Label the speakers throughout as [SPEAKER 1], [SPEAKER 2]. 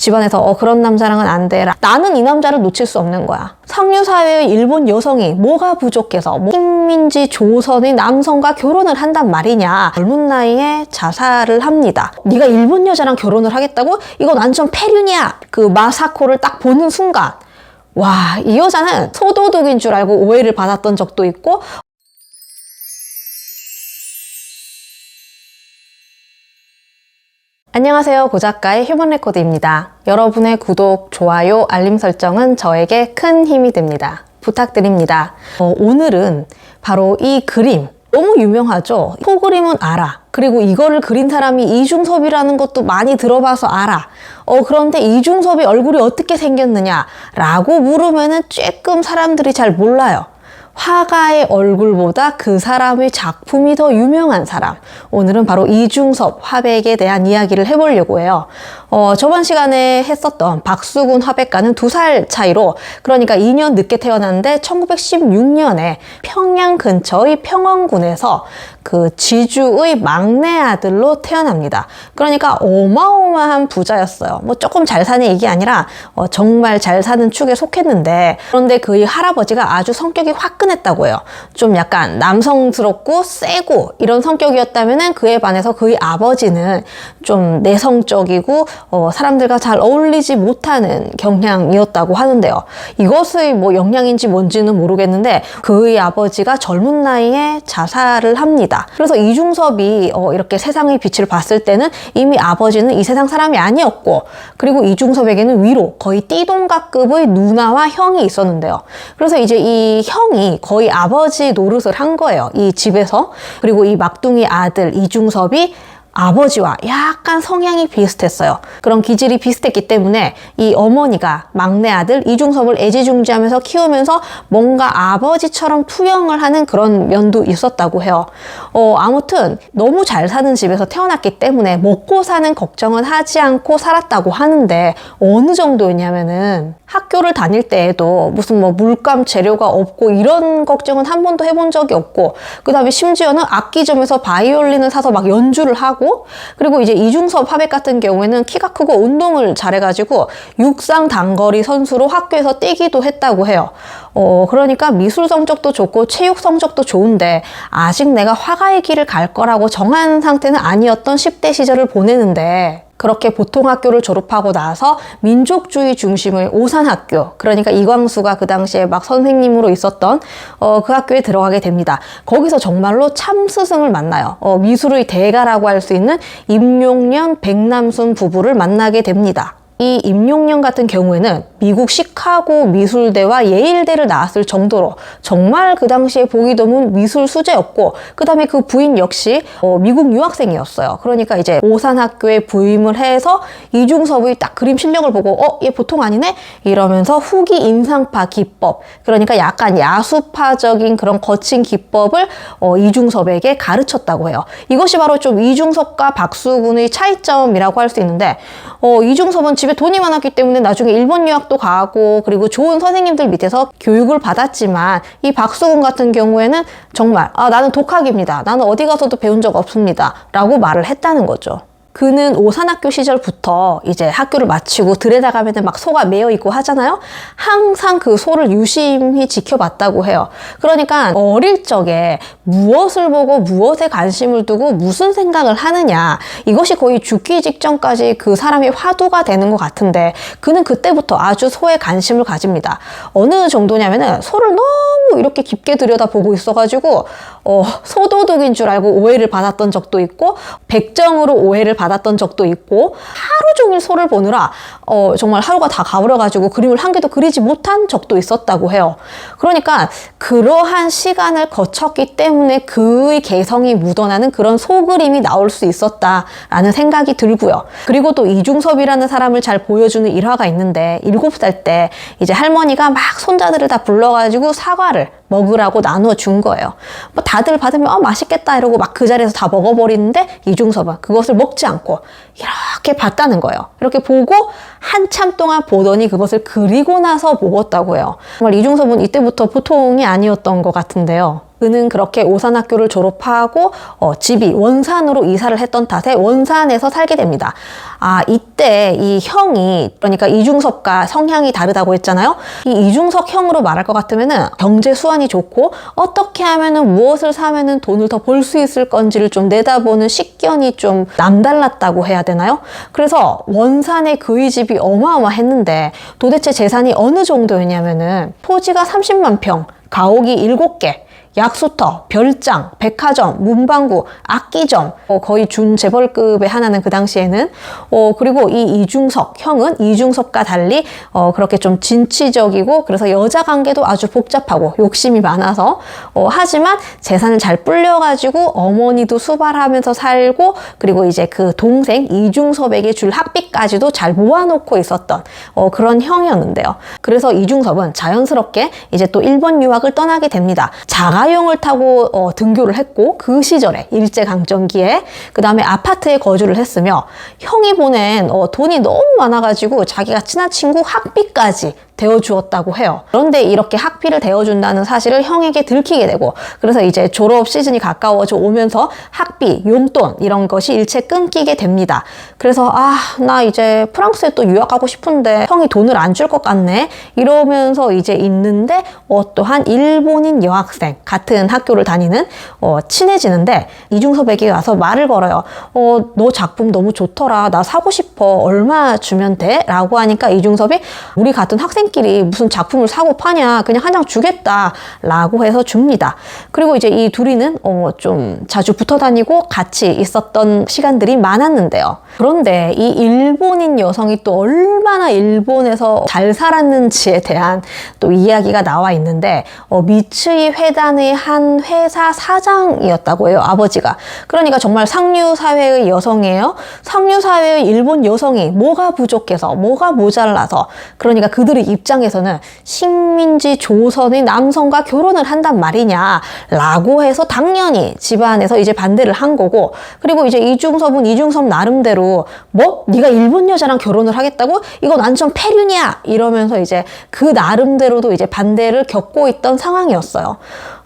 [SPEAKER 1] 집안에서 어 그런 남자랑은 안 돼. 나는 이 남자를 놓칠 수 없는 거야. 상류 사회의 일본 여성이 뭐가 부족해서 뭐 식민지 조선의 남성과 결혼을 한단 말이냐. 젊은 나이에 자살을 합니다. 네가 일본 여자랑 결혼을 하겠다고? 이건 완전 폐륜이야. 그 마사코를 딱 보는 순간 와, 이 여자는 소도둑인 줄 알고 오해를 받았던 적도 있고 안녕하세요. 고작가의 휴먼 레코드입니다. 여러분의 구독, 좋아요, 알림 설정은 저에게 큰 힘이 됩니다. 부탁드립니다. 어, 오늘은 바로 이 그림. 너무 유명하죠? 소그림은 알아. 그리고 이거를 그린 사람이 이중섭이라는 것도 많이 들어봐서 알아. 어, 그런데 이중섭이 얼굴이 어떻게 생겼느냐? 라고 물으면은 조금 사람들이 잘 몰라요. 화가의 얼굴보다 그 사람의 작품이 더 유명한 사람. 오늘은 바로 이중섭 화백에 대한 이야기를 해보려고 해요. 어, 저번 시간에 했었던 박수근 화백과는 두 살 차이로, 그러니까 2년 늦게 태어났는데 1916년에 평양 근처의 평원군에서 그 지주의 막내 아들로 태어납니다. 그러니까 어마어마한 부자였어요. 뭐 조금 잘 사는 얘기 아니라 어, 정말 잘 사는 축에 속했는데 그런데 그의 할아버지가 아주 성격이 화끈했다고 해요. 좀 약간 남성스럽고 세고 이런 성격이었다면은 그에 반해서 그의 아버지는 좀 내성적이고 어, 사람들과 잘 어울리지 못하는 경향이었다고 하는데요. 이것의 뭐 영향인지 뭔지는 모르겠는데 그의 아버지가 젊은 나이에 자살을 합니다. 그래서 이중섭이 어, 이렇게 세상의 빛을 봤을 때는 이미 아버지는 이 세상 사람이 아니었고 그리고 이중섭에게는 위로 거의 띠동갑급의 누나와 형이 있었는데요. 그래서 이제 이 형이 거의 아버지 노릇을 한 거예요. 이 집에서. 그리고 이 막둥이 아들 이중섭이 아버지와 약간 성향이 비슷했어요. 그런 기질이 비슷했기 때문에 이 어머니가 막내 아들 이중섭을 애지중지하면서 키우면서 뭔가 아버지처럼 투영을 하는 그런 면도 있었다고 해요. 어, 아무튼 너무 잘 사는 집에서 태어났기 때문에 먹고 사는 걱정은 하지 않고 살았다고 하는데 어느 정도였냐면은 학교를 다닐 때에도 무슨 뭐 물감 재료가 없고 이런 걱정은 한 번도 해본 적이 없고 그 다음에 심지어는 악기점에서 바이올린을 사서 막 연주를 하고 그리고 이제 이중섭 화백 같은 경우에는 키가 크고 운동을 잘해가지고 육상 단거리 선수로 학교에서 뛰기도 했다고 해요. 어, 그러니까 미술 성적도 좋고 체육 성적도 좋은데 아직 내가 화가의 길을 갈 거라고 정한 상태는 아니었던 10대 시절을 보내는데 그렇게 보통 학교를 졸업하고 나서 민족주의 중심의 오산학교, 그러니까 이광수가 그 당시에 막 선생님으로 있었던 어, 그 학교에 들어가게 됩니다. 거기서 정말로 참 스승을 만나요. 어, 미술의 대가라고 할 수 있는 임용년 백남순 부부를 만나게 됩니다. 이 임용년 같은 경우에는 미국 시카고 미술대와 예일대를 나왔을 정도로 정말 그 당시에 보기 드문 미술 수재였고 그 다음에 그 부인 역시 어, 미국 유학생이었어요. 그러니까 이제 오산학교에 부임을 해서 이중섭의 딱 그림 실력을 보고 어? 얘 보통 아니네? 이러면서 후기 인상파 기법 그러니까 약간 야수파적인 그런 거친 기법을 어, 이중섭에게 가르쳤다고 해요. 이것이 바로 좀 이중섭과 박수군의 차이점이라고 할 수 있는데 어, 이중섭은 집에 돈이 많았기 때문에 나중에 일본 유학도 가고 그리고 좋은 선생님들 밑에서 교육을 받았지만 이 박수근 같은 경우에는 정말 아 나는 독학입니다. 나는 어디 가서도 배운 적 없습니다. 라고 말을 했다는 거죠. 그는 오산학교 시절부터 이제 학교를 마치고 들에 나가면은 막 소가 매여 있고 하잖아요. 항상 그 소를 유심히 지켜봤다고 해요. 그러니까 어릴 적에 무엇을 보고 무엇에 관심을 두고 무슨 생각을 하느냐 이것이 거의 죽기 직전까지 그 사람의 화두가 되는 것 같은데 그는 그때부터 아주 소에 관심을 가집니다. 어느 정도냐면은 소를 너무 이렇게 깊게 들여다보고 있어가지고 어, 소도둑인 줄 알고 오해를 받았던 적도 있고 백정으로 오해를 받았던 적도 있고 하루 종일 소를 보느라 어, 정말 하루가 다 가버려가지고 그림을 한 개도 그리지 못한 적도 있었다고 해요. 그러니까 그러한 시간을 거쳤기 때문에 그의 개성이 묻어나는 그런 소그림이 나올 수 있었다라는 생각이 들고요. 그리고 또 이중섭이라는 사람을 잘 보여주는 일화가 있는데 일곱 살 때 이제 할머니가 막 손자들을 다 불러가지고 사과를 먹으라고 나눠 준 거예요. 뭐 다들 받으면 어 맛있겠다 이러고 막 그 자리에서 다 먹어버리는데 이중섭은 그것을 먹지 않고 이렇게 봤다는 거예요. 이렇게 보고 한참 동안 보더니 그것을 그리고 나서 먹었다고 해요. 정말 이중섭은 이때부터 보통이 아니었던 것 같은데요. 은은 그렇게 오산학교를 졸업하고 어, 집이 원산으로 이사를 했던 탓에 원산에서 살게 됩니다. 아 이때 이 형이 그러니까 이중섭과 성향이 다르다고 했잖아요. 이 이중섭 형으로 말할 것 같으면은 경제 수완이 좋고 어떻게 하면은 무엇을 사면은 돈을 더 벌 수 있을 건지를 좀 내다보는 식견이 좀 남달랐다고 해야 되나요? 그래서 원산의 그의 집이 어마어마했는데 도대체 재산이 어느 정도였냐면은 토지가 30만 평, 가옥이 7개, 약수터, 별장, 백화점, 문방구, 악기점 어, 거의 준재벌급의 하나는 그 당시에는 어, 그리고 이 이중석 형은 이중석과 달리 어, 그렇게 좀 진취적이고 그래서 여자 관계도 아주 복잡하고 욕심이 많아서 어, 하지만 재산을 잘 불려가지고 어머니도 수발하면서 살고 그리고 이제 그 동생 이중섭에게 줄 학비까지도 잘 모아놓고 있었던 어, 그런 형이었는데요. 그래서 이중섭은 자연스럽게 이제 또 일본 유학을 떠나게 됩니다. 자가 용을 타고 어, 등교를 했고 그 시절에 일제 강점기에 그 다음에 아파트에 거주를 했으며 형이 보낸 어, 돈이 너무 많아가지고 자기가 친한 친구 학비까지 대어주었다고 해요. 그런데 이렇게 학비를 대어준다는 사실을 형에게 들키게 되고 그래서 이제 졸업 시즌이 가까워져 오면서 학비, 용돈 이런 것이 일체 끊기게 됩니다. 그래서 아, 나 이제 프랑스에 또 유학하고 싶은데 형이 돈을 안 줄 것 같네. 이러면서 이제 있는데 어떠한 일본인 여학생 같은 학교를 다니는 어, 친해지는데 이중섭에게 와서 말을 걸어요. 어, 너 작품 너무 좋더라. 나 사고 싶어. 얼마 주면 돼? 라고 하니까 이중섭이 우리 같은 학생 학생끼리 무슨 작품을 사고 파냐 그냥 한 장 주겠다 라고 해서 줍니다. 그리고 이제 이 둘이는 어, 좀 자주 붙어 다니고 같이 있었던 시간들이 많았는데요. 그런데 이 일본인 여성이 또 얼마나 일본에서 잘 살았는지에 대한 또 이야기가 나와 있는데 어, 미츠이 회단의 한 회사 사장이었다고 해요 아버지가. 그러니까 정말 상류 사회의 여성이에요. 상류 사회의 일본 여성이 뭐가 부족해서 뭐가 모자라서 그러니까 그들의 입장에서는 식민지 조선의 남성과 결혼을 한단 말이냐 라고 해서 당연히 집안에서 이제 반대를 한 거고 그리고 이제 이중섭은 이중섭 나름대로 뭐? 네가 일본 여자랑 결혼을 하겠다고? 이건 완전 폐륜이야! 이러면서 이제 그 나름대로도 이제 반대를 겪고 있던 상황이었어요.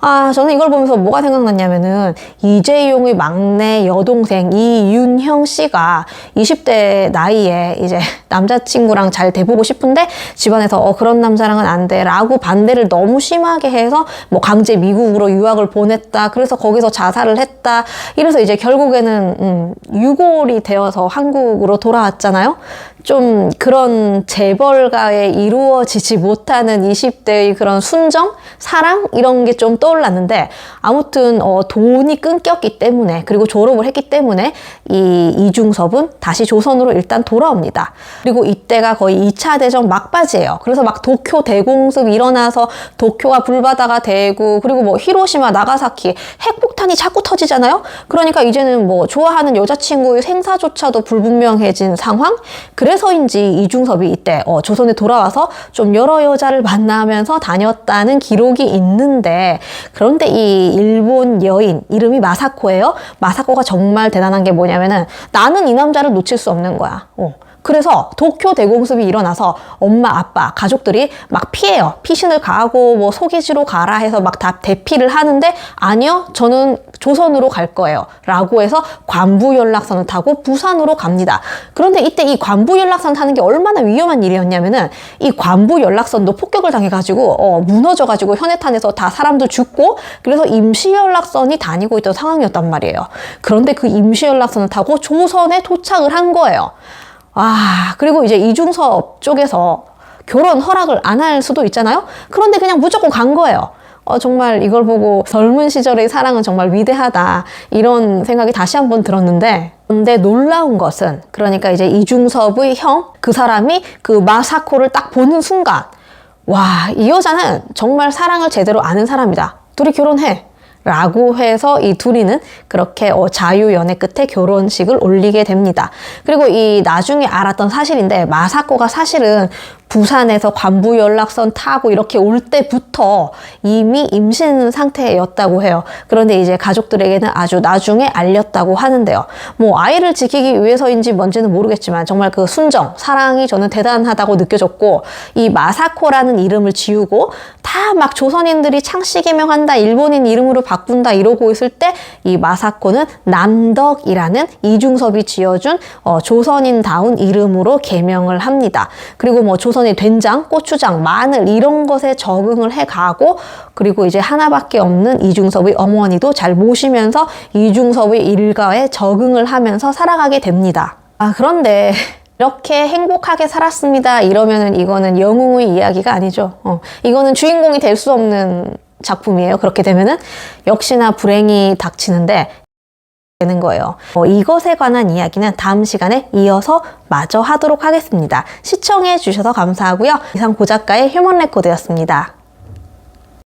[SPEAKER 1] 아, 저는 이걸 보면서 뭐가 생각났냐면은 이재용의 막내 여동생 이윤형 씨가 20대 나이에 이제 남자친구랑 잘 돼보고 싶은데 집안에서 어, 그런 남자랑은 안 돼. 라고 반대를 너무 심하게 해서 뭐 강제 미국으로 유학을 보냈다. 그래서 거기서 자살을 했다. 이래서 이제 결국에는, 음, 유골이 되어서 한국으로 돌아왔잖아요. 좀 그런 재벌가에 이루어지지 못하는 20대의 그런 순정? 사랑? 이런 게 좀 떠올랐는데 아무튼 어, 돈이 끊겼기 때문에 그리고 졸업을 했기 때문에 이 이중섭은 다시 조선으로 일단 돌아옵니다. 그리고 이때가 거의 2차 대전 막바지예요. 그래서 막 도쿄 대공습 일어나서 도쿄가 불바다가 되고 그리고 뭐 히로시마 나가사키 핵폭탄이 자꾸 터지잖아요. 그러니까 이제는 뭐 좋아하는 여자친구의 생사조차도 불분명해진 상황. 그래 서인지 이중섭이 이때 어, 조선에 돌아와서 좀 여러 여자를 만나면서 다녔다는 기록이 있는데 그런데 이 일본 여인 이름이 마사코예요. 마사코가 정말 대단한 게 뭐냐면은 나는 이 남자를 놓칠 수 없는 거야. 어. 그래서 도쿄 대공습이 일어나서 엄마, 아빠, 가족들이 막 피해요. 피신을 가고 뭐 소개지로 가라 해서 막 다 대피를 하는데 아니요, 저는 조선으로 갈 거예요. 라고 해서 관부 연락선을 타고 부산으로 갑니다. 그런데 이때 이 관부 연락선 타는 게 얼마나 위험한 일이었냐면은 이 관부 연락선도 폭격을 당해가지고 어, 무너져가지고 현해탄에서 다 사람들 죽고 그래서 임시 연락선이 다니고 있던 상황이었단 말이에요. 그런데 그 임시 연락선을 타고 조선에 도착을 한 거예요. 아, 그리고 이제 이중섭 쪽에서 결혼 허락을 안 할 수도 있잖아요? 그런데 그냥 무조건 간 거예요. 어, 정말 이걸 보고 젊은 시절의 사랑은 정말 위대하다. 이런 생각이 다시 한번 들었는데, 근데 놀라운 것은, 그러니까 이제 이중섭의 형, 그 사람이 그 마사코를 딱 보는 순간, 와, 이 여자는 정말 사랑을 제대로 아는 사람이다. 둘이 결혼해. 라고 해서 이 둘이는 그렇게 어, 자유연애 끝에 결혼식을 올리게 됩니다. 그리고 이 나중에 알았던 사실인데 마사코가 사실은 부산에서 관부 연락선 타고 이렇게 올 때부터 이미 임신 상태였다고 해요. 그런데 이제 가족들에게는 아주 나중에 알렸다고 하는데요. 뭐 아이를 지키기 위해서인지 뭔지는 모르겠지만 정말 그 순정, 사랑이 저는 대단하다고 느껴졌고 이 마사코라는 이름을 지우고 다 막 조선인들이 창씨 개명한다, 일본인 이름으로 바꾼다 이러고 있을 때 이 마사코는 남덕이라는 이중섭이 지어준 어, 조선인다운 이름으로 개명을 합니다. 그리고 뭐 조 선의 된장, 고추장, 마늘 이런 것에 적응을 해가고 그리고 이제 하나밖에 없는 이중섭의 어머니도 잘 모시면서 이중섭의 일가에 적응을 하면서 살아가게 됩니다. 아 그런데 이렇게 행복하게 살았습니다. 이러면은 이거는 영웅의 이야기가 아니죠. 어, 이거는 주인공이 될 수 없는 작품이에요. 그렇게 되면은 역시나 불행이 닥치는데 되는 거예요. 어, 이것에 관한 이야기는 다음 시간에 이어서 마저 하도록 하겠습니다. 시청해 주셔서 감사하고요. 이상 고작가의 휴먼 레코드였습니다.